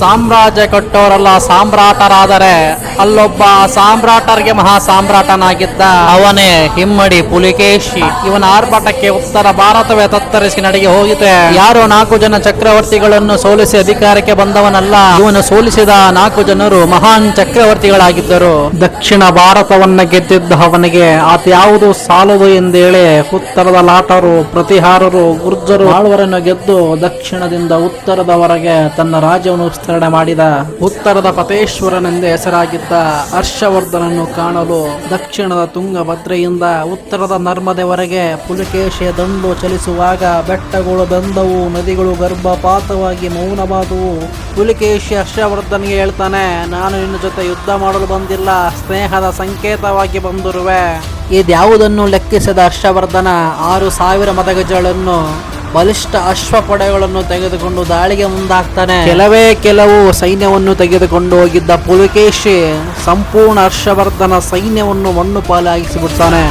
ಸಾಮ್ರಾಜ್ಯ ಕಟ್ಟೋರೆಲ್ಲ, ಸಾಮ್ರಾಟರಾದರೆ ಅಲ್ಲೊಬ್ಬ ಸಾಮ್ರಾಟರಿಗೆ ಮಹಾ ಸಾಮ್ರಾಟನಾಗಿದ್ದ ಅವನೇ ಹಿಮ್ಮಡಿ ಪುಲಿಕೇಶಿ. ಇವನ ಆರ್ಭಟಕ್ಕೆ ಉತ್ತರ ಭಾರತವೇ ತತ್ತರಿಸಿ ನಡೆಗೆ ಹೋಗಿದೆ. ಯಾರು ನಾಲ್ಕು ಜನ ಚಕ್ರವರ್ತಿಗಳನ್ನು ಸೋಲಿಸಿ ಅಧಿಕಾರಕ್ಕೆ ಬಂದವನಲ್ಲ, ಇವನು ಸೋಲಿಸಿದ ನಾಲ್ಕು ಜನರು ಮಹಾನ್ ಚಕ್ರವರ್ತಿಗಳಾಗಿದ್ದರು. ದಕ್ಷಿಣ ಭಾರತವನ್ನ ಗೆದ್ದಿದ್ದ ಅವನಿಗೆ ಅದ್ಯಾವುದು ಸಾಲದು ಎಂದೇಳಿ ಉತ್ತರದ ಲಾಟರು, ಪ್ರತಿಹಾರರು ಗುರ್ಜರು ಆಳ್ವರನ್ನು ಗೆದ್ದು ದಕ್ಷಿಣದಿಂದ ಉತ್ತರದವರೆಗೆ ತನ್ನ ರಾಜ್ಯವನ್ನು ವಿಸ್ತರಣೆ ಮಾಡಿದ ಉತ್ತರದ ಪತೇಶ್ವರನೆಂದೇ ಹೆಸರಾಗಿದ್ದ ಹರ್ಷವರ್ಧನನ್ನು ಕಾಣಲು ದಕ್ಷಿಣದ ತುಂಗಭದ್ರೆಯಿಂದ ಉತ್ತರದ ನರ್ಮದೆವರೆಗೆ ಪುಲಿಕೇಶಿಯ ದಂಡು ಚಲಿಸುವಾಗ ಬೆಟ್ಟಗಳು ಬೆಂದವು, ನದಿಗಳು ಗರ್ಭಪಾತವಾಗಿ ಮೌನವಾದವು. ಪುಲಿಕೇಶಿ ಹರ್ಷವರ್ಧನ್ಗೆ ಹೇಳ್ತಾನೆ, ನಾನು ನಿನ್ನ ಜೊತೆ ಯುದ್ಧ ಮಾಡಲು ಬಂದಿಲ್ಲ, ಸ್ನೇಹದ ಸಂಕೇತವಾಗಿ ಬಂದಿರುವೆ. ಇದ್ಯಾವುದನ್ನು ಲೆಕ್ಕಿಸಿದ ಹರ್ಷವರ್ಧನ ಆರು ಸಾವಿರ ಮದಗಜಗಳನ್ನು ಬಲಿಷ್ಠ ಅಶ್ವಪಡೆಗಳನ್ನು ತೆಗೆದುಕೊಂಡು ದಾಳಿಗೆ ಮುಂದಾಗ್ತಾನೆ. ಕೆಲವೇ ಕೆಲವು ಸೈನ್ಯವನ್ನು ತೆಗೆದುಕೊಂಡು ಹೋಗಿದ್ದ ಪುಲಕೇಶಿ ಸಂಪೂರ್ಣ ಹರ್ಷವರ್ಧನ ಸೈನ್ಯವನ್ನು ಮಣ್ಣು ಪಾಲಾಗಿಸಿಬಿಡ್ತಾನೆ.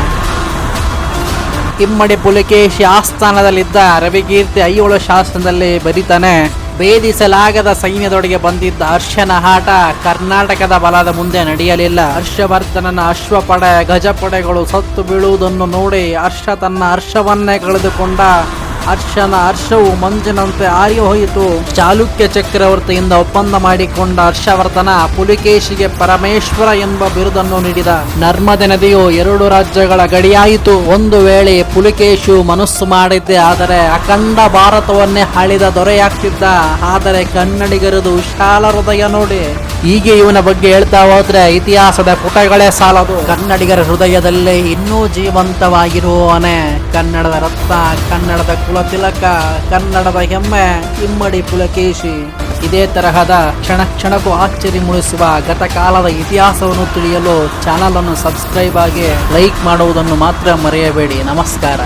ಇಮ್ಮಡಿ ಪುಲಕೇಶಿ ಆಸ್ಥಾನದಲ್ಲಿದ್ದ ರವಿಕೀರ್ತಿ ಐಹೊಳ ಶಾಸನದಲ್ಲಿ ಬರೀತಾನೆ. ಭೇದಿಸಲಾಗದ ಸೈನ್ಯದೊಳಗೆ ಬಂದಿದ್ದ ಹರ್ಷನ ಆಟ ಕರ್ನಾಟಕದ ಬಲದ ಮುಂದೆ ನಡೆಯಲಿಲ್ಲ. ಹರ್ಷವರ್ಧನನ ಅಶ್ವಪಡೆ ಗಜಪಡೆಗಳು ಸತ್ತು ಬೀಳುವುದನ್ನು ನೋಡಿ ಹರ್ಷ ತನ್ನ ಹರ್ಷವನ್ನೇ ಕಳೆದುಕೊಂಡ ಹರ್ಷನ ಹರ್ಷವು ಮಂಜಿನಂತೆ ಆರಿ ಹೋಯಿತು. ಚಾಲುಕ್ಯ ಚಕ್ರವರ್ತಿಯಿಂದ ಒಪ್ಪಂದ ಮಾಡಿಕೊಂಡ ಹರ್ಷವರ್ಧನ ಪುಲಿಕೇಶಿಗೆ ಪರಮೇಶ್ವರ ಎಂಬ ಬಿರುದನ್ನು ನೀಡಿದ. ನರ್ಮದೆ ನದಿಯು ಎರಡು ರಾಜ್ಯಗಳ ಗಡಿಯಾಯಿತು. ಒಂದು ವೇಳೆ ಪುಲಿಕೇಶು ಮನಸ್ಸು ಮಾಡಿದ್ದೆ ಆದರೆ ಅಖಂಡ ಭಾರತವನ್ನೇ ಆಳಿದ ದೊರೆಯಾಗ್ತಿದ್ದ. ಆದರೆ ಕನ್ನಡಿಗರದು ವಿಶಾಲ ಹೃದಯ ನೋಡಿ ಹೀಗೆ ಇವನ ಬಗ್ಗೆ ಹೇಳ್ತಾ ಹೋದ್ರೆ ಇತಿಹಾಸದ ಪುಟಗಳೇ ಸಾಲದು. ಕನ್ನಡಿಗರ ಹೃದಯದಲ್ಲಿ ಇನ್ನೂ ಜೀವಂತವಾಗಿರುವವನೇ. ಕನ್ನಡದ ರತ್ನ, ಕನ್ನಡದ ಕುಲತಿಲಕ, ಕನ್ನಡದ ಹೆಮ್ಮೆ, ಇಮ್ಮಡಿ ಪುಲಕೇಶಿ. ಇದೇ ತರಹದ ಕ್ಷಣ ಕ್ಷಣಕ್ಕೂ ಆಶ್ಚರ್ಯ ಮೂಡಿಸುವ ಗತಕಾಲದ ಇತಿಹಾಸವನ್ನು ತಿಳಿಯಲು ಚಾನಲ್ ಅನ್ನು ಸಬ್ಸ್ಕ್ರೈಬ್ ಆಗಿ ಲೈಕ್ ಮಾಡುವುದನ್ನು ಮಾತ್ರ ಮರೆಯಬೇಡಿ. ನಮಸ್ಕಾರ.